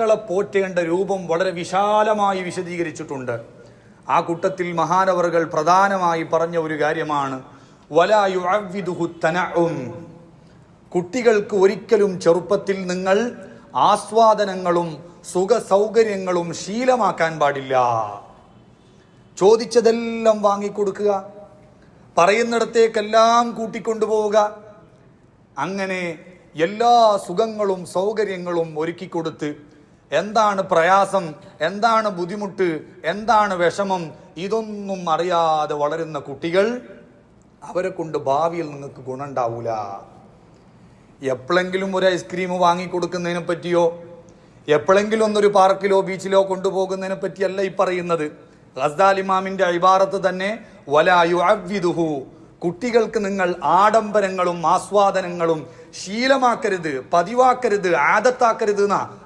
മക്കളെ പോറ്റേണ്ട രൂപം വളരെ വിശാലമായി വിശദീകരിച്ചിട്ടുണ്ട്. ആ കൂട്ടത്തിൽ മഹാനവറുകൾ പ്രധാനമായി പറഞ്ഞ ഒരു കാര്യമാണ്. കുട്ടികൾക്ക് ഒരിക്കലും ചെറുപ്പത്തിൽ നിങ്ങൾ ആസ്വാദനങ്ങളും സുഖ സൗകര്യങ്ങളും ശീലമാക്കാൻ പാടില്ല. ചോദിച്ചതെല്ലാം വാങ്ങിക്കൊടുക്കുക. പറയുന്നിടത്തേക്കെല്ലാം കൂട്ടിക്കൊണ്ടുപോവുക. അങ്ങനെ എല്ലാ സുഖങ്ങളും സൗകര്യങ്ങളും ഒരുക്കി കൊടുത്ത് എന്താണ് പ്രയാസം? എന്താണ് ബുദ്ധിമുട്ട്? എന്താണ് വിഷമം? ഇതൊന്നും അറിയാതെ വളരുന്ന കുട്ടികൾ അവരെ കൊണ്ട് ഭാവിയിൽ നിങ്ങൾക്ക് ഗുണമുണ്ടാവൂല. എപ്പോഴെങ്കിലും ഒരു ഐസ്ക്രീം വാങ്ങിക്കൊടുക്കുന്നതിനെ പറ്റിയോ എപ്പോഴെങ്കിലും ഒന്നൊരു പാർക്കിലോ ബീച്ചിലോ കൊണ്ടുപോകുന്നതിനെ പറ്റിയല്ല ഈ പറയുന്നത്. ഗസ്ദാൽ അഴിബാറത്ത് തന്നെ വലായു അവ്വിദുഹു കുട്ടികൾക്ക് നിങ്ങൾ ആഡംബരങ്ങളും ആസ്വാദനങ്ങളും ശീലമാക്കരുത് പതിവാക്കരുത് ആദത്താക്കരുത് എന്നാ